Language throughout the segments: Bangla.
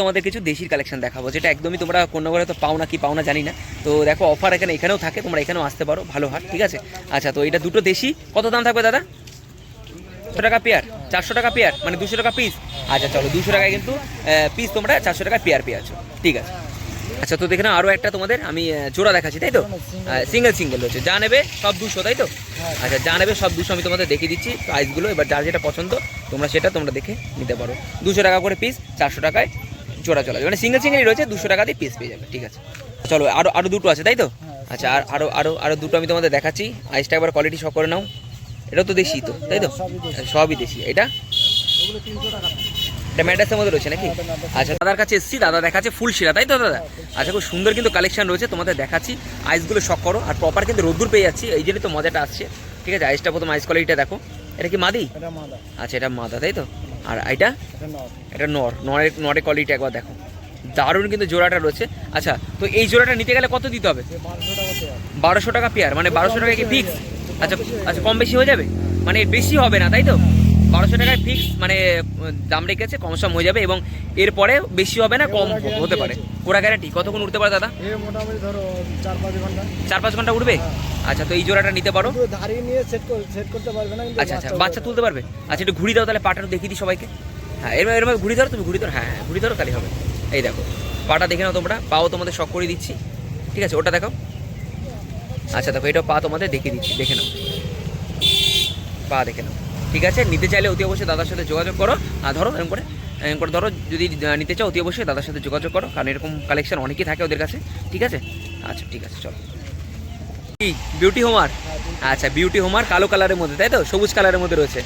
তোমাদের কিছু দেশির কালেকশন দেখাবো যেটা একদমই তোমরা কোনো করে তো পাও না কি পাও না জানি না। তো দেখো অফার এখানে এখানেও থাকে তোমরা এখানেও আসতে পারো ভালো হাট ঠিক আছে? আচ্ছা তো এটা দুটো দেশি কত দাম থাকবে দাদা? চারশো টাকা পেয়ার চারশো টাকা পেয়ার মানে দুশো টাকা পিস আচ্ছা চলো দুশো টাকায় কিন্তু পিস তোমরা চারশো টাকা পেয়ার পেয়ে আছো ঠিক আছে? আচ্ছা তো দেখে নাও আরও একটা তোমাদের আমি জোড়া দেখাচ্ছি তাই তো? সিঙ্গেল সিঙ্গেল হচ্ছে যা নেবে সব দুশো তাই তো? আচ্ছা যা নেবে সব দুশো আমি তোমাদের দেখিয়ে দিচ্ছি প্রাইসগুলো এবার যার যেটা পছন্দ তোমরা সেটা তোমরা দেখে নিতে পারো। দুশো টাকা করে পিস চারশো টাকায় জোড়া চলা মানে সিঙ্গেল সিঙ্গেলই রয়েছে দুশো টাকা দিয়ে পিস পেয়ে যাবে ঠিক আছে? চলো আরও আরও দুটো আছে তাই তো? আচ্ছা আর আরও আরও আরও দুটো আমি তোমাদের দেখাচ্ছি। আইসটা একবার কোয়ালিটি শখ করে নাও। এটা তো দেশি তো তাই তো? সবই দেশি। এটা? এটা ম্যাডাসের মধ্যে রয়েছে নাকি? আচ্ছা দাদার কাছে এসেছি দাদা দেখাচ্ছে ফুল শিরা তাই তো দাদা? আচ্ছা খুব সুন্দর কিন্তু কালেকশন রয়েছে তোমাদের দেখাচ্ছি। আইসগুলো শখ করো আর প্রপার কিন্তু রোদ্দুর পেয়ে যাচ্ছি এই জন্যই তো মজাটা আসছে। ঠিক আছে আইসটা প্রথম আইস কোয়ালিটিটা দেখো। এটা কি মাদি। আচ্ছা এটা মাদা তাই তো? আর এটা? এটা নর। নরের নরের কোয়ালিটি একবার দেখো। দারুণ কিন্তু জোড়াটা রয়েছে। আচ্ছা তো এই জোড়াটা নিতে গেলে কত দিতে হবে? বারোশো টাকা পেয়ার বারোশো টাকা পেয়ার মানে বারোশো টাকা কি ফিক্স আচ্ছা আচ্ছা কম বেশি হয়ে যাবে? মানে বেশি হবে না তাই তো? বারোশো টাকায় ফিক্স মানে দাম রেখেছে কম সম হয়ে যাবে এবং এরপরে বেশি হবে না কম হতে পারে। ওরা গ্যারান্টি কতক্ষণ উঠতে পারে দাদা? চার পাঁচ ঘণ্টা। উঠবে? আচ্ছা তো এই জোড়াটা নিতে পারো? নিয়ে সেট সেট করতে পারবে না আচ্ছা আচ্ছা বাচ্চা তুলতে পারবে? আচ্ছা একটু ঘুরি দাও তাহলে পাটা দেখিয়ে দিই সবাইকে। হ্যাঁ এরম এরম ঘুরি ধরো তুমি ঘুরি ধরো। হ্যাঁ হ্যাঁ ঘুরি ধরো তাহলে হবে। এই দেখো পাটা দেখে নাও তোমরা। পাও তোমাদের শখ করে দিচ্ছি। ঠিক আছে ওটা দেখো আচ্ছা দেখো এটা পা তোমাদের দেখিয়ে দিচ্ছি দেখে নাও। পা দেখে নাও। ঠিক আছে? নিতে চাইলে অতি অবশ্যই দাদার সাথে যোগাযোগ করো। আর ধরো এরকম করে এরকম করে ধরো যদি নিতে চাও অতি অবশ্যই দাদার সাথে যোগাযোগ করো। কারণ এরকম কালেকশন অনেকই থাকে ওদের কাছে। ঠিক আছে? আচ্ছা ঠিক আছে চলো। কি? বিউটি হোমার আচ্ছা বিউটি হোমার কালো কালারের মধ্যে তাই তো? সবুজ কালারের মধ্যে রয়েছে।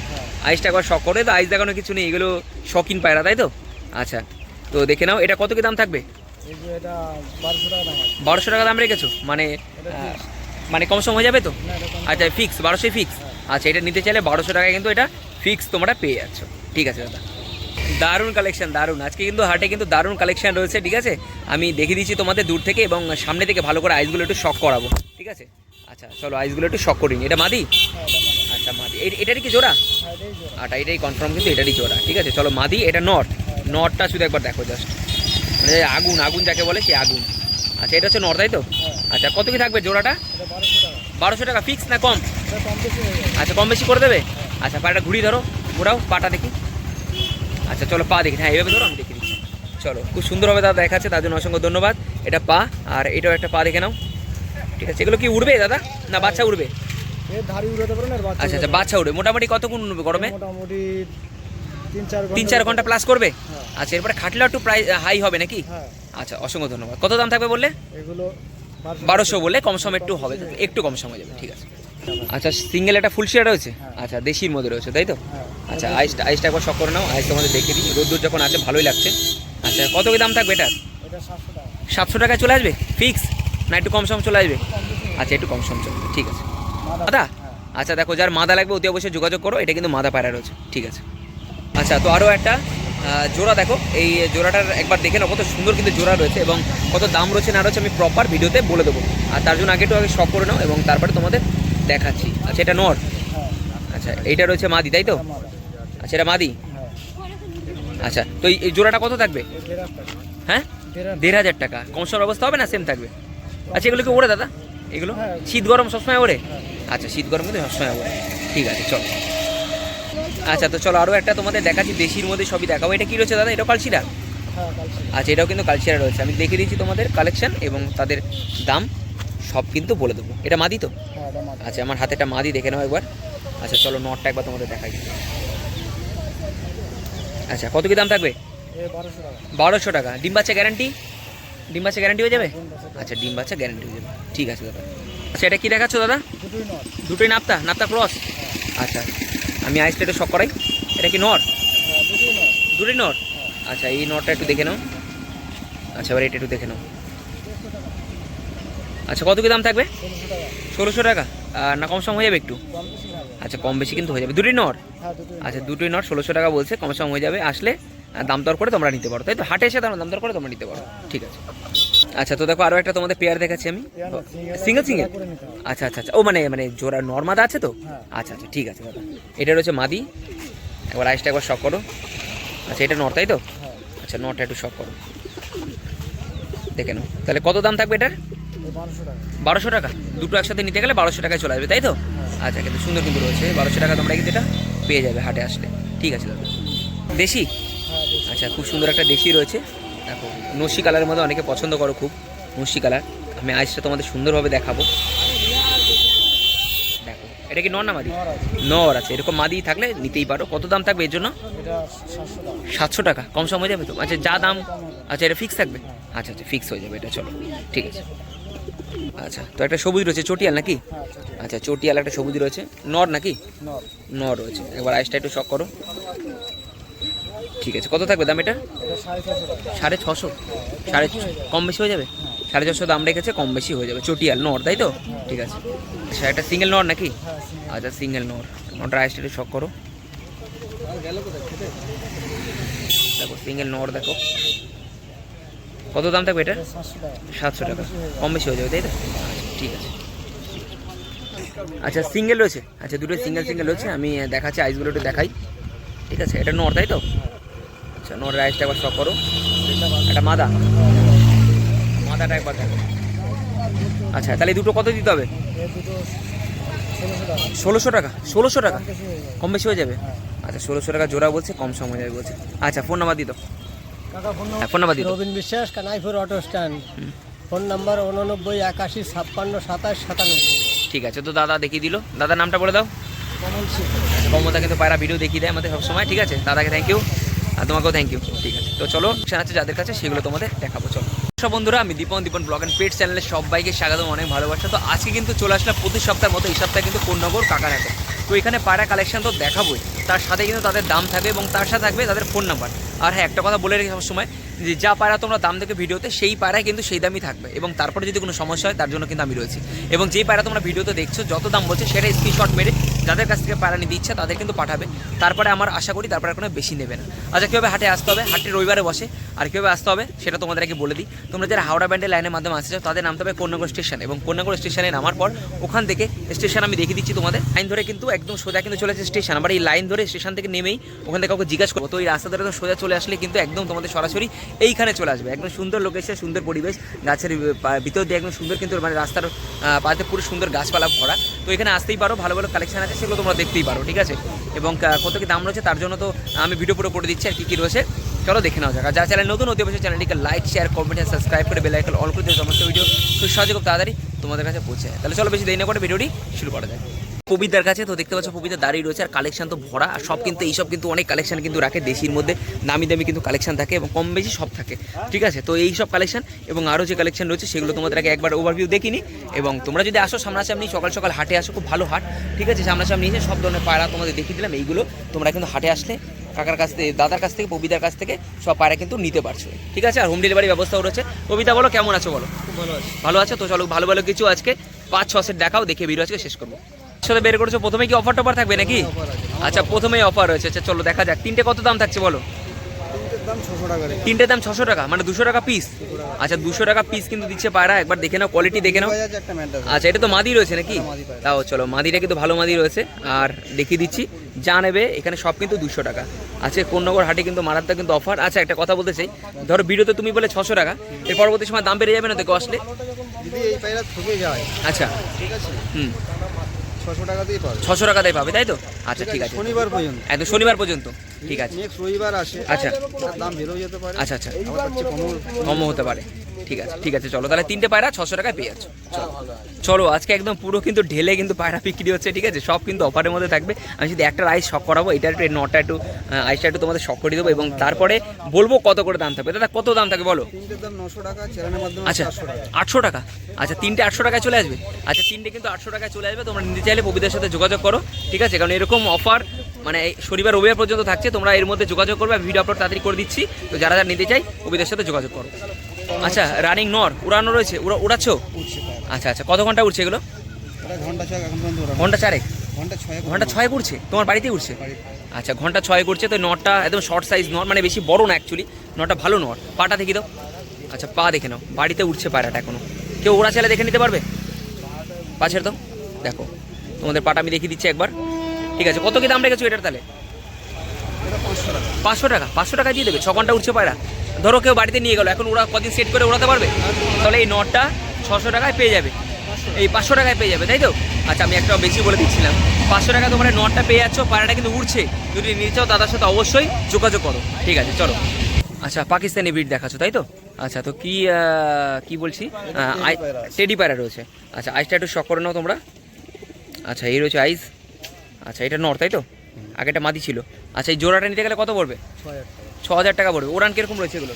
আইসটা একবার শখ করে তো আইস দেখানো কিছু নেই এগুলো শখিন পায়রা তাই তো? আচ্ছা তো দেখে নাও এটা কত কি দাম থাকবে? এটা বারোশো টাকা দাম রেখেছো? মানে। মানে কম সম হয়ে যাবে তো? আচ্ছা ফিক্স বারোশোই ফিক্স আচ্ছা এটা নিতে চাইলে বারোশো টাকায় কিন্তু এটা ফিক্স তোমরা পেয়ে যাচ্ছ। ঠিক আছে, দাদা। দারুণ কালেকশন দারুণ। আজকে কিন্তু হাটে কিন্তু দারুণ কালেকশন রয়েছে, ঠিক আছে? আমি দেখিয়ে দিচ্ছি তোমাদের দূর থেকে এবং সামনে থেকে ভালো করে আইসগুলো একটু শক করাবো, ঠিক আছে? আচ্ছা চলো আইসগুলো একটু শক করিনি এটা মাদি? আচ্ছা মাদি। এটারই কি জোড়া? আটা এটাই কনফার্ম কিন্তু এটারই জোড়া, ঠিক আছে? চলো, মাদি, এটা নট নটটা শুধু একবার দেখো জাস্ট মানে আগুন আগুন যাকে বলে সে আগুন। আচ্ছা এটা হচ্ছে নট তাই তো? আচ্ছা কত কি থাকবে জোড়াটা? বারোশো টাকা। ফিক্স না কম? আচ্ছা কম বেশি করে দেবে? আচ্ছা পাটা ঘুরিয়ে ধরো ঘোরাও পাটা দেখি। আচ্ছা চলো পা দেখি। হ্যাঁ এইভাবে ধরো আমি দেখে দিচ্ছি। চলো খুব সুন্দরভাবে দাদা দেখাচ্ছে তার জন্য অসংখ্য ধন্যবাদ। এটা পা আর এটাও একটা পা দেখে নাও। ঠিক আছে এগুলো কি উড়বে দাদা? না বাচ্চা উড়বে? আচ্ছা আচ্ছা বাচ্চা উড়বে। মোটামুটি কতক্ষণ উড়বে গরমে? মোটামুটি তিন চার ঘণ্টা প্লাস করবে? হ্যাঁ। আচ্ছা এরপরে খাটলেও একটু প্রাইস হাই হবে নাকি? হ্যাঁ। আচ্ছা অসংখ্য ধন্যবাদ। কত দাম থাকবে বললে? এগুলো বারোশো বললে কম সময় একটু হবে। একটু কম সময় যাবে ঠিক আছে। আচ্ছা। সিঙ্গেল একটা ফুল শেয়ার রয়েছে? হ্যাঁ। আচ্ছা দেশির মধ্যে রয়েছে তাই তো? হ্যাঁ আচ্ছা আইসটা আইসটা একবার শখ করে নাও আইস তোমাদের দেখে দিই রোদ্দুর যখন আছে ভালোই লাগছে। আচ্ছা কত কি দাম থাকবে এটা সাতশো টাকায় চলে আসবে? ফিক্স না একটু কম সম চলে আসবে? আচ্ছা একটু কম সম চলবে ঠিক আছে। মাদা হ্যাঁ। আচ্ছা দেখো যার মাদা লাগবে অতি অবশ্যই যোগাযোগ করো এটা কিন্তু মাদা পায়রা রয়েছে ঠিক আছে। আচ্ছা তো আরও একটা জোড়া দেখো এই জোড়াটার একবার দেখে নাও কত সুন্দর কিন্তু জোড়া রয়েছে এবং কত দাম রয়েছে না রয়েছে আমি প্রপার ভিডিওতে বলে দেবো। আর তার জন্য আগে একটু আগে শখ করে নাও এবং তারপরে তোমাদের দেখাচ্ছি। আচ্ছা এটা নর? আচ্ছা এইটা রয়েছে মাদি তাই তো? আচ্ছা এটা মাদি? আচ্ছা তো এই- জোড়াটা কত থাকবে? হ্যাঁ? দেড় হাজার- টাকা। কম সম অবস্থা হবে না? সেম থাকবে। আচ্ছা এগুলো কি ওড়ে দাদা? এগুলো। শীত গরম সবসময় ওড়ে? আচ্ছা শীত গরম কিন্তু সবসময় ওড়ে। ঠিক আছে চলো। আচ্ছা তো চলো আরও একটা তোমাদের দেখাচ্ছি। দেশির মধ্যে সবই দেখাবো। এটা কি রয়েছে দাদা? এটা হ্যাঁ আচ্ছা এটাও কিন্তু কালচিরা রয়েছে। আমি দেখিয়ে দিচ্ছি তোমাদের কালেকশন এবং তাদের দাম। সব কিন্তু বলে দেবো। এটা মাদি তো? হ্যাঁ আচ্ছা আমার হাতে একটা মাদি দেখে নাও একবার। আচ্ছা চলো নটটা একবার তোমাদের দেখাই। আচ্ছা কত কি দাম থাকবে? বারোশো টাকা। ডিম বাচ্চা গ্যারান্টি ডিম বাচ্চা গ্যারান্টি হয়ে যাবে? আচ্ছা ডিম বাচ্চা গ্যারান্টি হয়ে যাবে। ঠিক আছে দাদা। আচ্ছা এটা কী দেখাচ্ছ দাদা? দুটোই নট। নাপ্তা? নাপ্তা ক্রস? আচ্ছা আমি আইসটা একটু শখ করাই। এটা কি নর হ্যাঁ দুটোই নট? হ্যাঁ। আচ্ছা এই নটটা একটু দেখে নাও। আচ্ছা এবার এটা একটু দেখে নাও। আচ্ছা কত কি দাম থাকবে? ষোলোশো টাকা। আর না, কম সম হয়ে যাবে একটু? আচ্ছা কম বেশি কিন্তু হয়ে যাবে। দুটোই হ্যাঁ আচ্ছা দুটোই নট ষোলোশো টাকা বলছে, কম সম হয়ে যাবে। আসলে দাম দর করে তোমরা নিতে পারো। তাই তো? হাটে এসে দাম দাম দর করে তোমরা নিতে পারো। ঠিক আছে। আচ্ছা তো দেখো আরও একটা তোমাদের পেয়ার দেখাচ্ছি আমি। Single single? আচ্ছা আচ্ছা আচ্ছা। ও মানে মানে জোড়া নর্মাদা আছে তো? আচ্ছা আচ্ছা ঠিক আছে, দাদা। এটা রয়েছে মাদি। একবার আইসটা একবার শখ করো। আচ্ছা এটা নর, তাই তো? আচ্ছা নটা একটু শখ করো। দেখে নাও। তাহলে কত দাম থাকবে এটার? বারোশো টাকা। দুটো একসাথে নিতে গেলে বারোশো টাকায় চলে আসবে, তাই তো? আচ্ছা কিন্তু সুন্দর কিন্তু রয়েছে। বারোশো টাকা তোমরা কিন্তু এটা পেয়ে যাবে হাটে আসলে। ঠিক আছে, দাদা। দেশি? আচ্ছা খুব সুন্দর একটা দেশি রয়েছে। দেখো নসি কালারের মধ্যে অনেকে পছন্দ করো খুব নসি কালার। আমি আইসটা তোমাদের সুন্দরভাবে দেখাবো। দেখো, এটা কি নর না মাদি? নর আছে, এরকম মাদি থাকলে নিতেই পারো। কত দাম থাকবে এর জন্য? সাতশো টাকা। কম সম হয়ে যাবে তো? আচ্ছা যা দাম আচ্ছা এটা ফিক্স থাকবে? আচ্ছা আচ্ছা ফিক্স হয়ে যাবে এটা, চলো। ঠিক আছে। আচ্ছা তো একটা সবুজ রয়েছে চটিয়াল নাকি? আচ্ছা চটিয়াল একটা সবুজ রয়েছে। নর নাকি? নর। রয়েছে। একবার আইসটা একটু শক করো। ঠিক আছে কত থাকবে দাম এটা? সাড়ে ছশো সাড়ে কম বেশি হয়ে যাবে? সাড়ে ছশো দাম রেখেছে কম বেশি হয়ে যাবে। চটিয়াল নর তাই তো? ঠিক আছে। আচ্ছা একটা সিঙ্গেল নর নাকি? হ্যাঁ আচ্ছা সিঙ্গেল নর। নটার আইসটা একটু শক করো। দেখো সিঙ্গেল নর দেখো। কত দাম থাকবে এটা? সাতশো টাকা। কম বেশি হয়ে যাবে। তাই তো? ঠিক আছে। আচ্ছা সিঙ্গেল রয়েছে। আচ্ছা দুটো সিঙ্গেল সিঙ্গেল রয়েছে। আমি দেখাচ্ছি আইসগুলো একটু দেখাই। ঠিক আছে এটা নর তাই তো? আচ্ছা নর রাইসটা একবার শখ করো। এটা একটা মাদা। মাদাটা একবার দেখো। আচ্ছা তাহলে দুটো কত দিতে হবে? ষোলোশো টাকা। ষোলোশো টাকা? কম বেশি হয়ে যাবে। হ্যাঁ আচ্ছা ষোলোশো টাকা জোড়া বলছে কম সময় যাবে বলছে। আচ্ছা ফোন নাম্বার দিত। ফোন হ্যাঁ, phone number Robin Biswas Kanaipur auto stand. Phone number উননব্বই একাশি ছাপ্পান্ন সাতাশ সাতানব্বই। ঠিক আছে তো দাদা দেখিয়ে দিল। দাদার নামটা বলে দাও। কমল সিং। কমতা কিন্তু পায়রা ভিডিও দেখিয়ে দেয় আমাদের সবসময় ঠিক আছে? দাদাকে থ্যাংক ইউ আর তোমাকেও থ্যাংক ইউ ঠিক আছে তো চলো আছে যাদের কাছে সেগুলো তোমাদের দেখাবো চলো। সব বন্ধুরা আমি Dipan Dipan blog and pet চ্যানেলে সবাইকে স্বাগত অনেক ভালোবাসা। তো আজকে কিন্তু চলে আসলাম প্রতি সপ্তাহের মতো এই সপ্তাহে কিন্তু কোন্নগর কাকারাতে। তো এখানে পায়রা কালেকশন তো দেখাবোই। তার সাথে কিন্তু তাদের দাম থাকবে এবং তার সাথে থাকবে তাদের ফোন নাম্বার আর হ্যাঁ একটা কথা বলে রেখে সব সময় যে যা পায়রা তোমরা দাম দেখে ভিডিওতে, সেই পাড়ায় কিন্তু সেই দামই থাকবে। এবং তারপরে যদি কোনো সমস্যা হয়, তার জন্য কিন্তু আমি রয়েছি। এবং যেই পায়রা তোমরা ভিডিওতে দেখছ, যত দাম বলছে, সেটা স্ক্রিনশট মেরে যাদের কাছ থেকে পায়রা নিতে ইচ্ছা তাদের কিন্তু পাঠাবে। তারপরে আমার আশা করি তারপরে কোনো বেশি নেবে না। আচ্ছা কীভাবে হাটে আসতে হবে? হাটটি রবিবারে বসে। আর কীভাবে আসতে হবে সেটা তোমাদের আগে বলে দিই। তোমরা যারা হাওড়া ব্যান্ডের লাইনের মাধ্যমে আসতে চাও, তাদের নামতে হবে কন্যাগর স্টেশন এবং কন্যাগর স্টেশনে নামার পর ওখান থেকে স্টেশন আমি দেখিয়ে দিচ্ছি তোমাদের। লাইন ধরে কিন্তু একদম সোজা কিন্তু চলে স্টেশন। আবার এই লাইন ধরে স্টেশন থেকে নেমেই ওখান থেকে কাউকে জিজ্ঞাসা করব। তো এই রাস্তা ধরে সোজা চলে আসলে কিন্তু একদম তোমাদের সরাসরি এইখানে চলে আসবে। একদম সুন্দর লোকেশন সুন্দর পরিবেশ। গাছের ভিতর দিয়ে একদম সুন্দর কিন্তু মানে রাস্তার পাতে পুরো সুন্দর গাছপালা ভরা। তো এখানে আসতেই পারো, ভালো ভালো কালেকশন আছে। সেগুলো তোমরা দেখতেই পারো, ঠিক আছে? এবং কত কি দাম রয়েছে তার জন্য তো আমি ভিডিও পুরো করে দিচ্ছি আর কী কী রয়েছে। চলো দেখে নাও যাক। আর যারা চ্যানেল নতুন অতি চ্যানেলটিকে লাইক শেয়ার কমেন্ট আর সাবস্ক্রাইব করে বেল আইকন অল করে দিয়ে সমস্ত ভিডিও খুব সহজে খুব তাড়াতাড়ি তোমাদের কাছে পৌঁছে তাহলে চলো বেশি দেরি না করে ভিডিওটি শুরু করা যায় পবিতার কাছে তো দেখতে পাচ্ছ পবিতার দাঁড়িয়ে রয়েছে আর কালেকশন তো ভরা আর সব কিন্তু এইসব কিন্তু অনেক কালেকশন কিন্তু রাখে দেশির মধ্যে। দামি দামি কিন্তু কালেকশন থাকে এবং কম বেশি সব থাকে ঠিক আছে? তো এই সব কালেকশন এবং আরও যে কালেকশন রয়েছে সেগুলো তোমাদের আগে একবার ওভারভিউ দেখিনি। এবং তোমরা যদি আসো সামনাসামনি সকাল সকাল হাটে আসো খুব ভালো হাট ঠিক আছে? সামনাসামনি এসে সব ধরনের পায়রা তোমাদের দেখিয়ে দিলাম। এইগুলো তোমরা কিন্তু হাটে আসলে কাকার কাছ থেকে দাদার কাছ থেকে পবিতার কাছ থেকে সব পায়রা কিন্তু নিতে পারছ। ঠিক আছে? আর হোম ডেলিভারি ব্যবস্থাও রয়েছে। কবিতা বলো কেমন আছো বলো? ভালো আছে। ভালো আছে তো? চলো ভালো ভালো কিছু আজকে। পাঁচ ছ সেট দেখাও দেখে ভিডিও আজকে শেষ করব। সাথে বের করেছ? প্রথমে কি অফার টফার থাকবে নাকি? আচ্ছা প্রথমেই অফার রয়েছে। আচ্ছা চলো দেখা যাক। তিনটে কত দাম থাকছে বলো? তিনটের দাম ছশো টাকা মানে দুশো টাকা পিস আচ্ছা দুশো টাকা পিস কিন্তু দিচ্ছে পায়রা। একবার দেখে নাও কোয়ালিটি দেখে নাও। আচ্ছা এটা তো মাদি রয়েছে নাকি? হ্যাঁ। তাও চলো মাদিটা কিন্তু ভালো মাদি রয়েছে। আর দেখিয়ে দিচ্ছি যা নেবে এখানে সব কিন্তু দুশো টাকা। আচ্ছা কোন্নগর হাটে কিন্তু মারাত্মক কিন্তু অফার আচ্ছা একটা কথা বলতে চাই। ধরো ভিডিওতে তুমি বলে ছশো টাকা এর পরবর্তী সময় দাম বেড়ে যাবে না দেখো আসলে আচ্ছা। ঠিক আছে? হুম। ছশো টাকা দিয়ে পাবে। ছশো টাকাতেই পাবে তাই তো? আচ্ছা ঠিক আছে শনিবার পর্যন্ত। একদম শনিবার পর্যন্ত ঠিক আছে। নেক্সট রবিবার আসে। আচ্ছা। দাম বেরোয় যেতে পারে। আচ্ছা আচ্ছা। কমও হতে পারে। ঠিক আছে ঠিক আছে, চলো। তাহলে তিনটে পায়রা, ছশো টাকায় পেয়ে যাচ্ছ। চলো। আজকে একদম পুরো কিন্তু ঢেলে কিন্তু পায়রা বিক্রি হচ্ছে, ঠিক আছে? সব কিন্তু অফারের মধ্যে থাকবে। আমি যদি একটা রাইস শখ করাবো, এটা একটু, নটা একটু আইসটা একটু তোমাদের শখ করে দেবো এবং তারপরে বলব কত করে দাম থাকবে। দাদা, কত দাম থাকে বলো? আচ্ছা আটশো টাকা? আচ্ছা তিনটে আটশো টাকায় চলে আসবে? আচ্ছা তিনটে কিন্তু আটশো টাকায় চলে আসবে। তোমরা নিতে চাইলে কবিদের সাথে যোগাযোগ করো, ঠিক আছে? কারণ এরকম অফার মানে শনিবার, রবিবার পর্যন্ত থাকছে। তোমরা এর মধ্যে যোগাযোগ করবে ভিডিও আপলোড তাড়াতাড়ি করে দিচ্ছি। তো যারা যারা নিতে চাই কবিদের সাথে যোগাযোগ করো। আচ্ছা রানিং নর উড়ানো রয়েছে উড়া উড়াচ্ছো? আচ্ছা আচ্ছা কত ঘণ্টা উঠছে এগুলো? ঘণ্টা চারেক? ঘণ্টা ছয় উঠছে তোমার বাড়িতেই বাড়িতে। আচ্ছা ঘণ্টা ছয় করছে তো নটটা একদম শর্ট সাইজ নট মানে বেশি বড় না অ্যাকচুয়ালি নটটা ভালো নট পাটা দেখি দাও। আচ্ছা পা দেখে নাও। বাড়িতে উঠছে পায়রাটা এখনও। কেউ ওরা ছেলে দেখে নিতে পারবে? পাশের দাও। দেখো তোমাদের পাটা আমি দেখিয়ে দিচ্ছি একবার। ঠিক আছে কত কি দাম রেখেছো এটার তাহলে? পাঁচশো টাকা। পাঁচশো টাকা দিয়ে দেবে। ছ ঘণ্টা উঠছে পায়রা। ধরো কেউ বাড়িতে নিয়ে গেলো, এখন ওরা কদিন সেট করে উড়াতে পারবে? তাহলে এই নটটা ছশো টাকায় পেয়ে যাবে। এই পাঁচশো টাকায় পেয়ে যাবে, তাই তো? আচ্ছা আমি একটা বেশি বলে দিচ্ছিলাম। পাঁচশো টাকা তোমার নটটা পেয়ে যাচ্ছ পায়রাটা কিন্তু উড়ছে। যদি নিয়ে চাও দাদার সাথে অবশ্যই যোগাযোগ করো। ঠিক আছে, চলো। আচ্ছা পাকিস্তানি ব্রিড দেখাচ্ছ, তাই তো? আচ্ছা তো কি কি বলছি? টেডি পায়রা রয়েছে। আচ্ছা আইসটা একটু শখ করে নাও তোমরা। আচ্ছা এই রয়েছে আইস আচ্ছা এটা নর তাই তো? আগেটা মাদি ছিল। আচ্ছা এই জোড়াটা নিতে গেলে কত পড়বে? ছ হাজার টাকা পড়বে। ওরান কীরকম রয়েছে এগুলো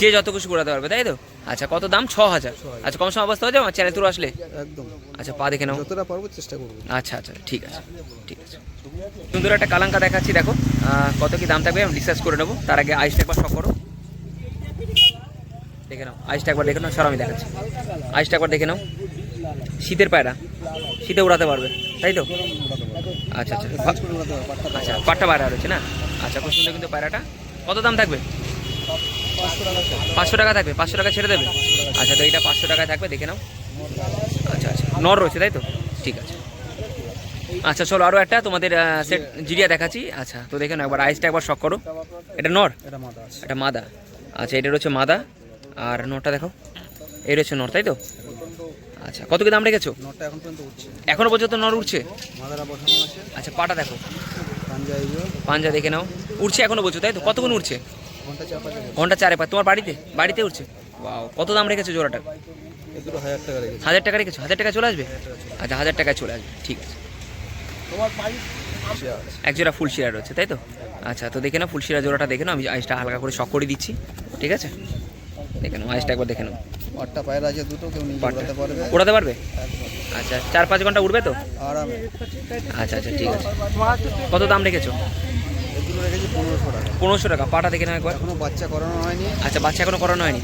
যে যত খুশি ঘোরাতে পারবে। তাই তো? আচ্ছা কত দাম? ছ হাজার আচ্ছা কম সময় অবস্থা হয়ে যাবে? আমার চ্যানেল তুলে আসলে? একদম। আচ্ছা পা দেখে নাও। যতটা পারব চেষ্টা করব। আচ্ছা আচ্ছা ঠিক আছে ঠিক আছে। সুন্দর একটা কালাঙ্কা দেখাচ্ছি দেখো। কত কি দাম থাকবে আমি রিসার্চ করে নেব। তার আগে আইসটা একবার শখ করো। দেখে নাও আইসটা একবার দেখে নাও সর আমি দেখাচ্ছি। আইসটা একবার দেখে নাও। শীতের পায়রা। শীতে উড়াতে পারবে তাই তো? আচ্ছা আচ্ছা। পাট্টা আচ্ছা পাট্টা পায়রা রয়েছে না? আচ্ছা খুব সুন্দর কিন্তু পায়রাটা। কত দাম থাকবে? পাঁচশো টাকা থাকবে পাঁচশো টাকা ছেড়ে দেবে? আচ্ছা তো এইটা পাঁচশো টাকায় থাকবে দেখে নাও। আচ্ছা আচ্ছা। নর রয়েছে তাই তো? ঠিক আছে। আচ্ছা চলো আরও একটা তোমাদের সেট জিরিয়া দেখাচ্ছি। আচ্ছা তো দেখে নাও একবার আইসটা একবার শখ করো। এটা নর? এটা এটা মাদা। আচ্ছা এটা রয়েছে মাদা। আর নরটা দেখো এই রয়েছে নর তাই তো? আচ্ছা কত কি দাম রেখেছো? নটটা এখন পর্যন্ত উঠছে। এখনও পর্যন্ত নর উঠছে? মাদারা বসানো আছে। আচ্ছা পাটা দেখো। পাঞ্জা দেখে নাও। উঠছে এখনও বলছো তাই তো? কতক্ষণ উঠছে? ঘণ্টা চারে পাঁচ তোমার বাড়িতে? বাড়িতে উঠছে? Wow, কত দাম রেখেছো জোড়াটা? হাজার টাকা রেখেছি। হাজার টাকা টাকা চলে আসবে? আচ্ছা হাজার টাকায় চলে আসবে। ঠিক আছে। এক জোড়া ফুলশিরা রয়েছে তাই তো? আচ্ছা তো দেখে নাও ফুলশিরা জোড়াটা দেখে না আমি আইসটা হালকা করে শখ করে দিচ্ছি। ঠিক আছে? দেখে নাও আইসটা একবার দেখে নাও। পাট্টা পায়রা আছে দুটো কেউ পাট্টা। উড়াতে পারবে। উড়াতে পারবে? আচ্ছা চার পাঁচ ঘণ্টা উঠবে তো? আরামে। আচ্ছা আচ্ছা ঠিক আছে। কত দাম রেখেছো? এগুলো রেখেছি পনেরোশো টাকা। পনেরোশো টাকা। পাটা দেখে নাও একবার। এখনও বাচ্চা করানো হয়নি। আচ্ছা বাচ্চা এখনও করানো হয়নি?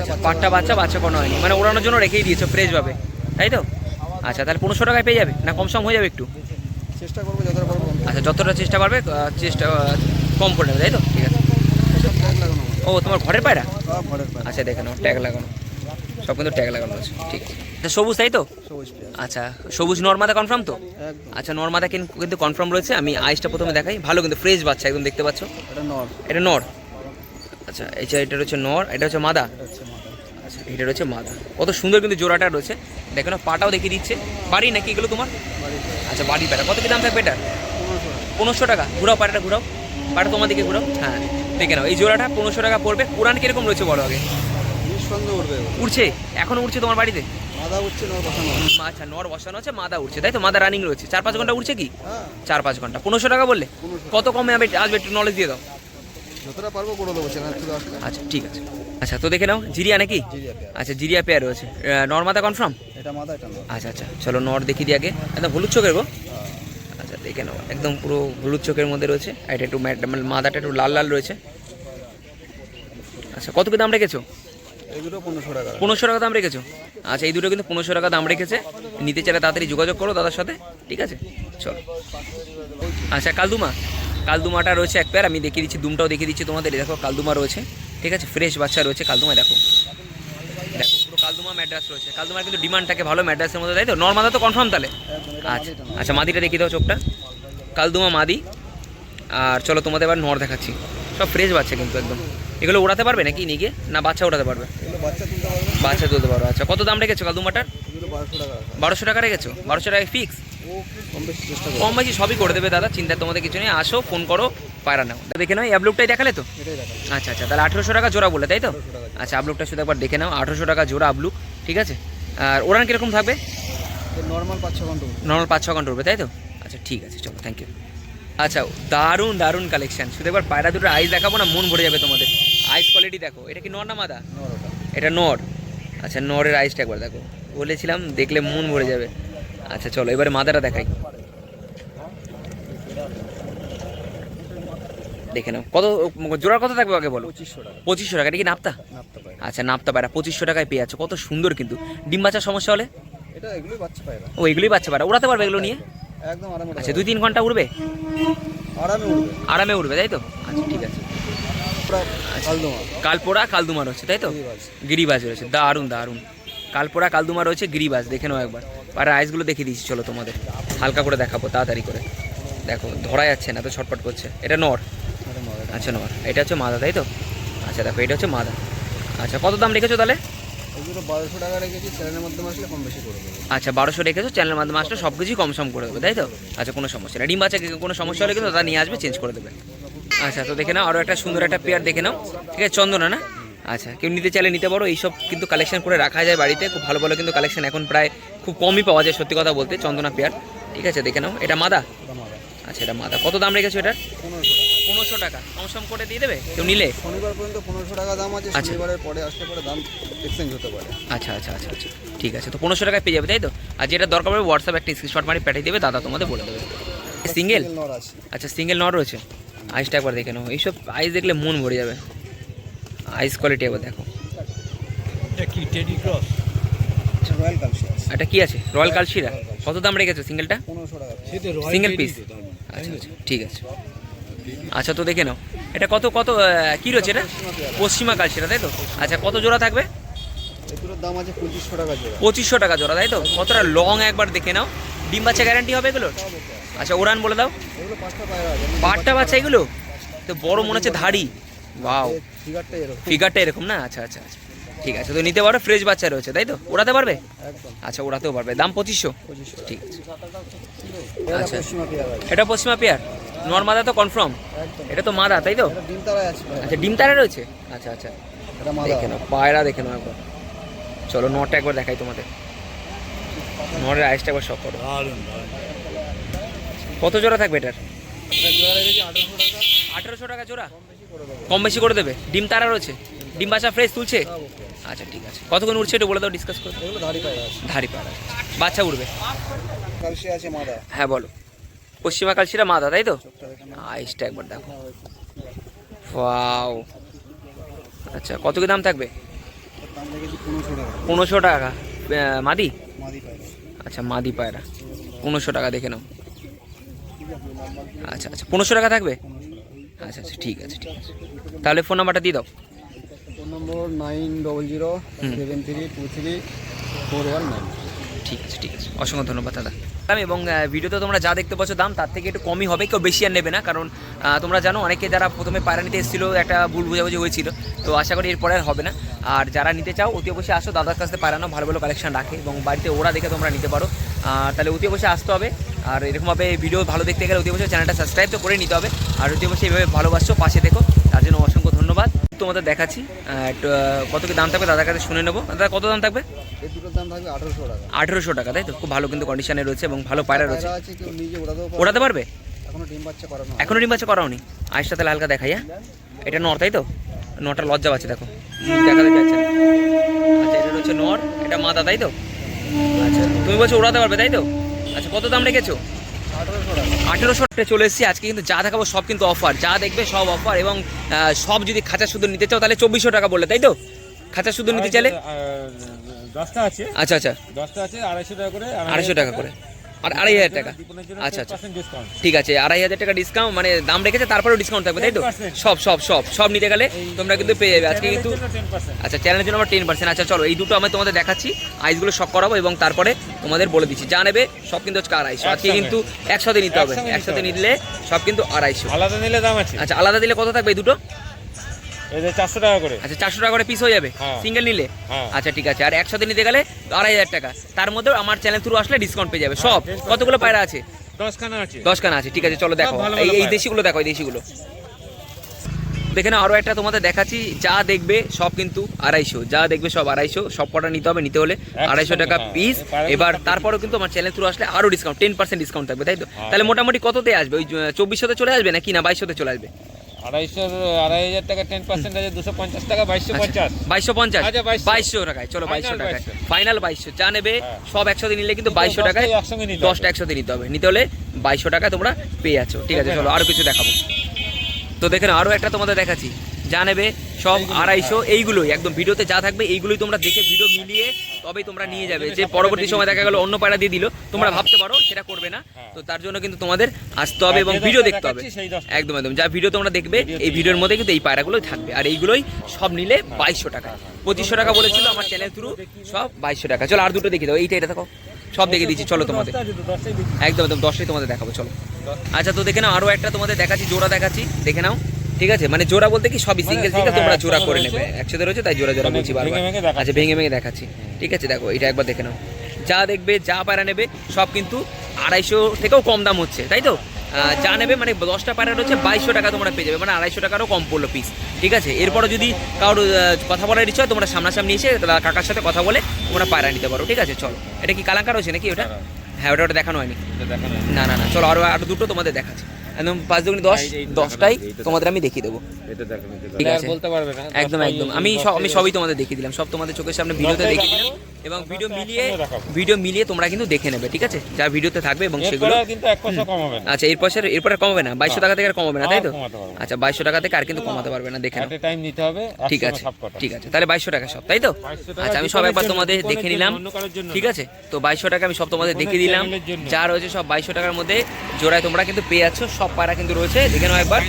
আচ্ছা পাটটা বাচ্চা বাচ্চা করানো হয়নি। মানে ওড়ানোর জন্য রেখেই দিয়েছ ফ্রেশভাবে তাই তো? আচ্ছা তাহলে পনেরোশো টাকায় পেয়ে যাবে? না কম সম হয়ে যাবে একটু? চেষ্টা করব যতটা পারব আচ্ছা যতটা চেষ্টা পারবে চেষ্টা কম করে নেবে তাই তো? ঠিক আছে। ও তোমার ঘরের পায়রা? পায়রা। আচ্ছা দেখে নাও ট্যাগ লাগানো। সব কিন্তু ট্যাগ লাগানো আছে ঠিক। আছে সবুজ তাই তো? আচ্ছা সবুজ নর্মাদা কনফার্ম তো? আচ্ছা নর্মাদা কিন্তু কনফার্ম রয়েছে আমি আইসটা প্রথমে দেখাই। ভালো কিন্তু ফ্রেশ বাচ্চা একদম দেখতে পাচ্ছ? এটা নর। আচ্ছা যে এটা রয়েছে নর এটা হচ্ছে মাদা? এটা আচ্ছা এটা রয়েছে মাদা। কত সুন্দর কিন্তু জোড়াটা রয়েছে। দেখো না পাটাও দেখিয়ে দিচ্ছে। বাড়ি নাকি এগুলো তোমার? আচ্ছা বাড়ি প্যারা। কত কি দাম থাকবে এটা পনেরোশো টাকা। পনেরোশো টাকা। ঘুরাও পাটাটা ঘুরাও। পাটা তোমার দিকে ঘুরাও। হ্যাঁ। দেখে নাও। এই জোড়াটা পনেরোশো টাকা পড়বে। কোরআন কীরকম রয়েছে বলো আগে? উঠছে এখনও উঠছে তোমার বাড়িতে? মাথা উঠছে নর বসানো আচ্ছা নর বসানো আছে মাদা উঠছে তাই তো? মাদা রানিং রয়েছে। চার পাঁচ ঘণ্টা উঠছে কি? হ্যাঁ। চার পাঁচ ঘণ্টা। পনেরোশো টাকা বললে? কত কমে আমি আসবে একটু নলেজ দিয়ে দাও। যতটা পারব করে দেবো আচ্ছা ঠিক আছে। আচ্ছা তো দেখে নাও। জিরিয়া নাকি? আচ্ছা জিরিয়া পেয়ার রয়েছে। নর মাদা কনফার্ম এটা মাথা এটা আচ্ছা আচ্ছা। চলো নর দেখি দিয়ে আগে। একদম হলুদ চোখের গো। হ্যাঁ। আচ্ছা দেখে নাও একদম পুরো হলুদ চোখের মধ্যে রয়েছে আর এটা একটু মানে মাদাটা একটু লাল লাল রয়েছে। আচ্ছা কত কি দাম রেখেছো? এই দুটো পনেরোশো টাকা। পনেরোশো টাকা দাম রেখেছো? আচ্ছা এই দুটো কিন্তু পনেরোশো টাকা দাম রেখেছে। নিতে চাইলে তাড়াতাড়ি যোগাযোগ করো দাদার সাথে ঠিক আছে? চলো। আচ্ছা কালদুমা কালদুমাটা রয়েছে এক পেয়ার আমি দেখিয়ে দিচ্ছি দুমটাও দেখিয়ে দিচ্ছি তোমাদের দেখো কালদুমা রয়েছে ঠিক আছে? ফ্রেশ বাচ্চা রয়েছে কালদুমা দেখো। কালদুমা ম্যাড্রাস রয়েছে। কালদুমার কিন্তু ডিমান্ডটাকে ভালো ম্যাড্রাসের মধ্যে তাই তো? নর্মাদা তো কনফার্ম তাহলে? আচ্ছা আচ্ছা মাদিটা দেখিয়ে দাও চোখটা। কালদুমা মাদি। আর চলো তোমাদের এবার নর দেখাচ্ছি। সব ফ্রেশ বাচ্চা কিন্তু একদম। এগুলো ওড়াতে পারবে নাকি নিগে না বাচ্চা ওড়াতে পারবে? বাচ্চা তুলতে পারবে। পারো আচ্ছা। কত দাম রেখেছো কালদুমাটার? বারোশো টাকা রেখেছো বারোশো টাকায় ফিক্স কম বেশি সবই করে দেবে দাদা চিন্তা তোমাদের কিছু নেই আসো ফোন করো পায়রা নাও। দেখে নাও এই আপলোকটাই দেখালে তো? আচ্ছা আচ্ছা তাহলে আঠেরোশো টাকা জোড়া বলে তাই তো? আচ্ছা আপলোকটা শুধু একবার দেখে নাও আঠেরোশো টাকা জোড়া আপলুক ঠিক আছে? আর ওরান কীরকম থাকবে? নর্মাল পাঁচ ছ ঘণ্টা নর্মাল পাঁচ ছ ঘণ্টা উঠবে তাই তো? আচ্ছা ঠিক আছে চলো থ্যাংক ইউ আচ্ছা দারুণ দারুণ কালেকশন শুধু একবার পায়রা দুটো আইস দেখাবো না মন ভরে যাবে তোমাদের। আইস কোয়ালিটি দেখো এটা কি নর না মাদা? এটা নর। আচ্ছা নরের আইসটা একবার দেখো। বলেছিলাম দেখলে মন ভরে যাবে। আচ্ছা চলো এবারে মাদাটা দেখাই। দেখে নাও। কত জোড়ার কত থাকবে আগে বলো? পঁচিশশো টাকা। পঁচিশশো টাকা এটা কি নাপতা? আচ্ছা নাপতা পায়রা পঁচিশশো টাকায় পেয়ে আছে কত সুন্দর কিন্তু। ডিম বাচ্চার সমস্যা হলে? ও এগুলোই বাচ্চা পায়রা। উড়াতে পারবে এগুলো নিয়ে? আচ্ছা দুই তিন ঘণ্টা উড়বে? আরামে উড়বে। তাই তো? আচ্ছা ঠিক আছে। আলদমা কালপোড়া কালদুমা রয়েছে তাই তো? গিরিবাজ। গিরিবাজ রয়েছে দারুণ দারুণ। কালপোড়া কালদুমা রয়েছে গিরিবাজ দেখে নাও একবার। আর আইসগুলো দেখিয়ে দিচ্ছি চলো তোমাদের। হালকা করে দেখাবো তাড়াতাড়ি করে। দেখো ধরা যাচ্ছে না তো ছটপট করছে। এটা নর। আচ্ছা নর। এটা হচ্ছে মাদা তাই তো? আচ্ছা দেখো এটা হচ্ছে মাদা। আচ্ছা কত দাম রেখেছো তাহলে? বারোশো টাকা রেখেছি চ্যানেলের মাধ্যমে আসলে কম বেশি করে দেবো। আচ্ছা বারোশো রেখেছো চ্যানেলের মাধ্যমে আসলে সব কিছুই কম সম করে দেবে তাই তো? আচ্ছা কোনো সমস্যা নেই। ডিম বাচ্চা কোনো সমস্যা হলে কিন্তু তা নিয়ে আসবে চেঞ্জ করে দেবে। আচ্ছা তো দেখে নাও আরও একটা সুন্দর একটা পেয়ার দেখে নাও। ঠিক আছে চন্দনা না? আচ্ছা কেউ নিতে চাইলে নিতে পারো। এইসব কিন্তু কালেকশন করে রাখা যায় বাড়িতে। খুব ভালো ভালো কিন্তু কালেকশন এখন প্রায় খুব কমই পাওয়া যায় সত্যি কথা বলতে চন্দনা পেয়ার। ঠিক আছে দেখে নাও। এটা মাদা? আচ্ছা এটা মাদা। কত দাম রেখেছো এটার? পনেরোশো টাকা। কম সম করে দিয়ে দেবে? কেউ নিলে? শনিবার পর্যন্ত পনেরোশো টাকা দাম আছে আচ্ছা। শনিবারের পরে আসলে পরে দাম এক্সচেঞ্জ হতে পারে। আচ্ছা আচ্ছা আচ্ছা আচ্ছা। ঠিক আছে তো পনেরোশো টাকায় পেয়ে যাবে তাই তো? আর যেটা দরকার পড়বে হোয়াটসঅ্যাপ একটা স্ক্রিনশট মারি পাঠিয়ে দেবে দাদা তোমাদের বলে দেবে। সিঙ্গেল আচ্ছা সিঙ্গেল নট রয়েছে। আইসটা একবার দেখে নাও। এইসব আইস দেখলে মন ভরে যাবে। আইস কোয়ালিটি একবার দেখো। রয়্যাল এটা কি আছে? রয়্যাল কালশিরা কত দাম রেখেছো সিঙ্গেলটা সিঙ্গেল পিস আচ্ছা আচ্ছা ঠিক আছে। আচ্ছা তো দেখে নাও। এটা কত কত কি রয়েছে এটা? পশ্চিমা কালশিরা তাই তো? আচ্ছা কত জোড়া থাকবে? দাম আছে পঁচিশশো টাকা জোড়া। পঁচিশশো টাকা জোড়া তাই তো? কতটা লং একবার দেখে নাও। ডিম বাচ্চা গ্যারান্টি হবে এগুলো আচ্ছা ওরান বলে দাও। পাটটা বাচ্চা এগুলো? তো বড় মনে হচ্ছে ধাড়ি। বাও ফিগারটা এরকম। ফিগারটা এরকম না? আচ্ছা আচ্ছা আচ্ছা। ঠিক আছে তো নিতে পারো ফ্রেশ বাচ্চা রয়েছে তাই তো? ওড়াতে পারবে? আচ্ছা ওড়াতেও পারবে। দাম পঁচিশশো? ঠিক আছে। এটা আচ্ছা। পশ্চিমা এটা পশ্চিমা পেয়ার? নর মাদা তো কনফার্ম এটা তো মাদা তাই তো? এটা ডিম তারায় আছে ভাই। আচ্ছা ডিম তারা রয়েছে? আচ্ছা আচ্ছা। দেখে নাও পায়রা দেখে নাও একবার। চলো নটা একবার দেখাই তোমাদের। নরের আইসটা একবার সব করো। কত জোড়া থাকবে এটার? আঠারোশো টাকা জোড়া? কম বেশি করে দেবে? ডিম তারা রয়েছে? ডিম বাচ্চা ফ্রেশ তুলছে? আচ্ছা ঠিক আছে। কতক্ষণ উঠছে একটু বলে দাও ডিসকাস করে ধারি পায়রা বাচ্চা উঠবে হ্যাঁ বলো। পশ্চিমা কালশিরা মাদা তাই তো? আইসটা একবার দেখো। ওয়াও। আচ্ছা কত কি দাম থাকবে? পনেরোশো টাকা। মাদি? আচ্ছা মাদি পায়রা। পনেরোশো টাকা দেখে নাও। আচ্ছা আচ্ছা পনেরোশো টাকা থাকবে? আচ্ছা আচ্ছা ঠিক আছে ঠিক আছে। তাহলে ফোন নাম্বারটা দিয়ে দাও। Phone number nine double zero seven three two three four one nine ঠিক আছে ঠিক আছে। অসংখ্য ধন্যবাদ দাদা। দাম এবং ভিডিওতে তোমরা যা দেখতে পাচ্ছ দাম তার থেকে একটু কমই হবে কেউ বেশি আর নেবে না কারণ তোমরা জানো অনেকে যারা প্রথমে পায়রা নিতে এসেছিল একটা ভুল বোঝাবুঝি হয়েছিল। তো আশা করি এরপরে আর হবে না। আর যারা নিতে চাও অতি অবশ্যই আসো দাদার কাছে পায়রানো ভালো ভালো কালেকশন রাখে এবং বাড়িতে ওরা দেখে তোমরা নিতে পারো। আর তাহলে অতি অবশ্যই আসতে হবে। আর এরকমভাবে ভিডিও ভালো দেখতে গেলে অতি অবশ্যই চ্যানেলটা সাবস্ক্রাইব তো করে নিতে হবে। আর অবশ্যই এইভাবে ভালোবাসছো পাশে দেখো। তার জন্য অসংখ্য ধন্যবাদ। তোমাদের দেখাচ্ছি। কত কি দাম থাকবে দাদার কাছে শুনে নেব। দাদা কত দাম থাকবে? আঠারোশো টাকা। তাই তো? খুব ভালো কিন্তু কন্ডিশনে রয়েছে এবং ভালো পায়রা রয়েছে। ওড়াতে পারবে? এখনও ডিম বাচ্চা করানো হয়। এখনও করাও নি আইসটা তাহলে হালকা দেখাই হ্যাঁ? এটা নর তাই তো? নটা লজ্জা পাচ্ছে দেখো। মুখ দেখাতে যাচ্ছে আচ্ছা এটা হচ্ছে নর এটা মাদা তাই তো? আচ্ছা তুমি বলছো ওড়াতে পারবে তাই তো? আচ্ছা কত দাম রেখেছো? আঠারোশো চলে এসেছি। আজকে কিন্তু যা দেখাবো সব কিন্তু অফার যা দেখবে সব অফার এবং সব যদি খাঁচা শুধু নিতে চাও তাহলে চব্বিশশো টাকা বললে তাই তো? খাঁচা শুধু নিতে চাইলে? আর, দশটা আছে। আচ্ছা আচ্ছা। দশটা আছে আড়াইশো টাকা করে আড়াইশো টাকা। করে। আর আড়াই হাজার টাকা। আচ্ছা আচ্ছা। ঠিক আছে আড়াই হাজার টাকা ডিসকাউন্ট মানে দাম রেখেছে তারপরেও ডিসকাউন্ট থাকবে তাই তো? সব সব সব সব নিতে গেলে তোমরা কিন্তু পেয়ে যাবে। আজকে কিন্তু আচ্ছা চ্যানেলের জন্য আমার টেন পার্সেন্ট আচ্ছা চলো এই দুটো আমি তোমাদের দেখাচ্ছি আইসগুলো সব করাবো এবং তারপরে তোমাদের বলে দিচ্ছি। যা নেবে সব কিন্তু হচ্ছে আড়াইশো। আজকে কিন্তু একসাথে নিতে হবে। একসাথে নিলে সব কিন্তু আড়াইশো। আলাদা নিলে দাম আছে। আচ্ছা আলাদা দিলে কত থাকবে এই দুটো? চারশো টাকা করে। আচ্ছা চারশো টাকা করে পিস হয়ে যাবে? হ্যাঁ। সিঙ্গেল নিলে? হ্যাঁ। আচ্ছা ঠিক আছে। আর একসাথে নিতে গেলে আড়াই হাজার টাকা। তার মধ্যেও আমার চ্যানেল থ্রু আসলে ডিসকাউন্ট পেয়ে যাবে। সব। কতগুলো পায়রা আছে? দশখানা আছে। দশখানা আছে। ঠিক আছে চলো দেখো। এই এই দেশিগুলো দেখো এই দেশিগুলো। দেখে না আরও একটা তোমাদের দেখাচ্ছি। যা দেখবে সব কিন্তু আড়াইশো। যা দেখবে সব আড়াইশো। সব কটা নিতে হবে। নিতে হলে আড়াইশো টাকা পিস এবার। তারপরেও কিন্তু আমার চ্যানেল থ্রু আসলে আরও ডিসকাউন্ট টেন পার্সেন্ট ডিসকাউন্ট থাকবে তাই তো? হ্যাঁ। তাহলে মোটামুটি কততে আসবে? ওই চব্বিশশোতে চলে আসবে নাকি না বাইশশোতে চলে আসবে? আড়াইশো আড়াই হাজার টাকা টেন পার্সেন্ট আছে দুশো পঞ্চাশ টাকা বাইশশো পঞ্চাশ। বাইশশো পঞ্চাশ? আচ্ছা, 2200 বাইশশো টাকায় চলো বাইশশো টাকায়। ফাইনাল বাইশশো যা নেবে হ্যাঁ। সব একসাথে নিলে কিন্তু বাইশশো টাকায় একসঙ্গে নিতে হবে। দশটা একসাথে নিতে হবে। নিতে হলে বাইশশো টাকা তোমরা পেয়ে ঠিক আছে চলো আরও কিছু দেখাবো। তো দেখেন আরও একটা তোমাদের দেখাচ্ছি। যা নেবে সব আড়াইশো এইগুলোই। একদম ভিডিওতে যা থাকবে এইগুলোই তোমরা দেখে ভিডিও মিলিয়ে তবেই তোমরা নিয়ে যাবে। যে পরবর্তী সময় দেখা গেলো অন্য পায়রা দিয়ে দিল তোমরা ভাবতে পারো সেটা করবে না। হ্যাঁ। তো তার জন্য কিন্তু তোমাদের আসতে হবে এবং ভিডিও দেখতে হবে। একদম একদম। যা ভিডিও তোমরা দেখবে এই ভিডিওর মধ্যে কিন্তু এই পায়রাগুলোই থাকবে। আর এইগুলোই সব নিলে বাইশশো টাকা। পঁচিশশো টাকা বলেছিল আমার চ্যানেল থ্রু সব বাইশশো টাকা। চলো আর দুটো দেখে দাও। এইটা এটা দেখো। সব দেখে দিচ্ছি। চলো তোমাদের। একদম একদম। দশটাই তোমাদের দেখাবো। চলো। আচ্ছা তো দেখে নাও আরও একটা তোমাদের দেখাচ্ছি জোড়া দেখাচ্ছি। দেখে নাও। ঠিক আছে? মানে জোড়া বলতে কি সবই মানে সিঙ্গেল সব, সিঙ্গেল তোমরা হ্যাঁ, জোড়া করে নেবে। একসাথে রয়েছে তাই জোড়া জোড়া মানে বলছি ভেঙে বারবার। ভেঙে দেখাচ্ছি। আচ্ছা ভেঙে ভেঙে দেখাচ্ছি। ঠিক আছে দেখো এটা একবার দেখে নাও। যা দেখবে যা পায়রা নেবে সব কিন্তু আড়াইশো থেকেও কম দাম হচ্ছে তাই তো? যা নেবে মানে দশটা পায়রা হচ্ছে বাইশশো টাকা তোমরা পেয়ে যাবে মানে আড়াইশো টাকারও কম পড়ল পিস ঠিক আছে? এরপরও যদি কারোর কথা বলার ইচ্ছা হয় তোমরা সামনাসামনি এসে কাকার সাথে কথা বলে তোমরা পায়রা নিতে পারো। ঠিক আছে? চলো। এটা কি কালাঙ্কার হচ্ছে নাকি ওটা? হ্যাঁ ওটা ওটা দেখানো হয়নি। না না না চলো আরও আরও দুটো তোমাদের দেখাচ্ছি। একদম পাঁচ দুগুনি দশ দশটাই তোমাদের আমি দেখিয়ে দেবো। ঠিক আছে। বলতে পারবে না একদম একদম। আমি সব আমি সবই তোমাদের দেখিয়ে দিলাম। সব তোমাদের চোখের সামনে ভিডিওতে দেখি দেখিয়ে দিলাম। এবং ভিডিও মিলিয়ে ভিডিও মিলিয়ে তোমরা কিন্তু দেখে নেবে ঠিক আছে? যা ভিডিওতে থাকবে এবং সেগুলো কিন্তু এক পয়সা কম না। আচ্ছা এরপর এরপর কমাবে না? বাইশশো টাকা থেকে আর কমাবে না তাই তো। আচ্ছা বাইশশো টাকা থেকে আর কিন্তু কমাতে পারবে না দেখে টাইম নিতে হবে ঠিক আছে ঠিক আছে। তাহলে বাইশশো টাকা সব তাই তো? আচ্ছা আমি সব একবার তোমাদের দেখে নিলাম ঠিক আছে? তো বাইশশো টাকা আমি সব তোমাদের দেখে দিলাম যা রয়েছে সব বাইশশো টাকার মধ্যে জোড়ায় তোমরা কিন্তু পেয়ে যাচ্ছ সব পায়রা কিন্তু রয়েছে দেখে নাও একবার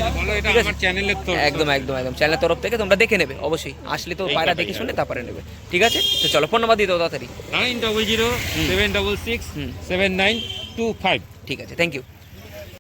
ঠিক আছে? আমার চ্যানেলের তো একদম একদম একদম। চ্যানেলের তরফ থেকে তোমরা দেখে নেবে অবশ্যই। আসলে তো পায়রা দেখে শুনে তারপরে নেবে ঠিক আছে? তো চলো ফোন নাম্বার দিয়ে দাও তাড়াতাড়ি। Nine double zero seven double six seven nine two five. ঠিক আছে থ্যাংক ইউ